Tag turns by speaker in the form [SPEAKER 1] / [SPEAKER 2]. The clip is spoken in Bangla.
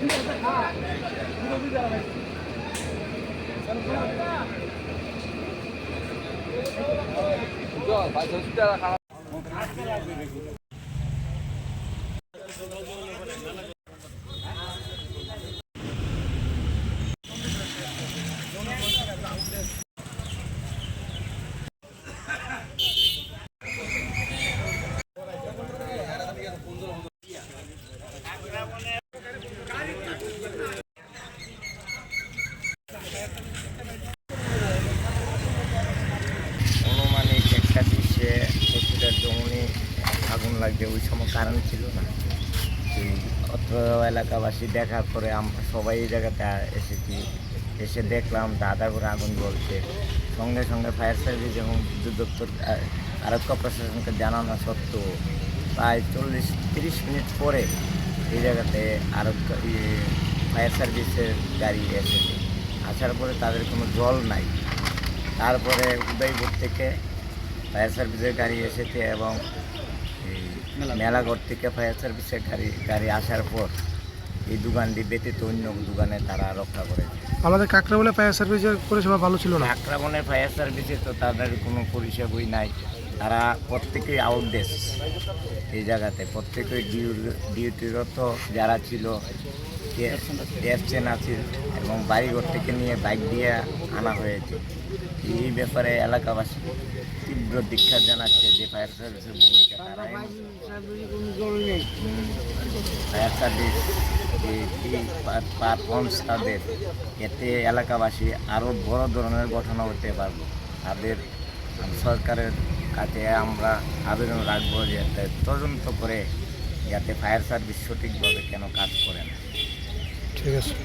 [SPEAKER 1] 저 전술자랑 가라. লাগবে ওই সময় কারণ ছিল না। অত্র এলাকাবাসী দেখার পরে আমরা সবাই এই জায়গাতে এসেছি। এসে দেখলাম দাদা করে আগুন বলছে সঙ্গে সঙ্গে ফায়ার সার্ভিস এবং বিদ্যুৎ দপ্তর আরক্ষা প্রশাসনকে জানানো সত্ত্বেও প্রায় চল্লিশ, তিরিশ মিনিট পরে এই জায়গাতে আরক্ষা ফায়ার সার্ভিসের গাড়ি এসেছে। আসার পরে তাদের কোনো জল নাই। তারপরে উদয়পুর থেকে ফায়ার সার্ভিসের গাড়ি এসেছে এবং মেলাঘর থেকে ফায়ার সার্ভিসের গাড়ি গাড়ি আসার পর এই দোকানটি ব্যতীত অন্য দোকানে তারা রক্ষা করে।
[SPEAKER 2] আমাদের কাঁকড়াবনে ফায়ার সার্ভিসের পরিষেবা ভালো ছিল না?
[SPEAKER 1] কাঁকড়াবনে ফায়ার সার্ভিসে তো তাদের কোনো পরিষেবাই নাই। তারা প্রত্যেকেই আউটডেস এই জায়গাতে। প্রত্যেকেই ডিউটিরত যারা ছিল এসছেন আছে এবং বাড়িঘর থেকে নিয়ে বাইক দিয়ে আনা হয়েছে। এই ব্যাপারে এলাকাবাসী তীব্র দীক্ষা জানাচ্ছে যে ফায়ার সার্ভিসের ভূমিকা ফায়ার সার্ভিস পারফর্মস তাদের, এতে এলাকাবাসী আরও বড় ধরনের ঘটনা হতে পারবে। তাদের সরকারের কাছে আমরা আবেদন রাখব যে তদন্ত করে যাতে ফায়ার সার্ভিস সঠিকভাবে কেন কাজ করে না।
[SPEAKER 2] ঠিক আছে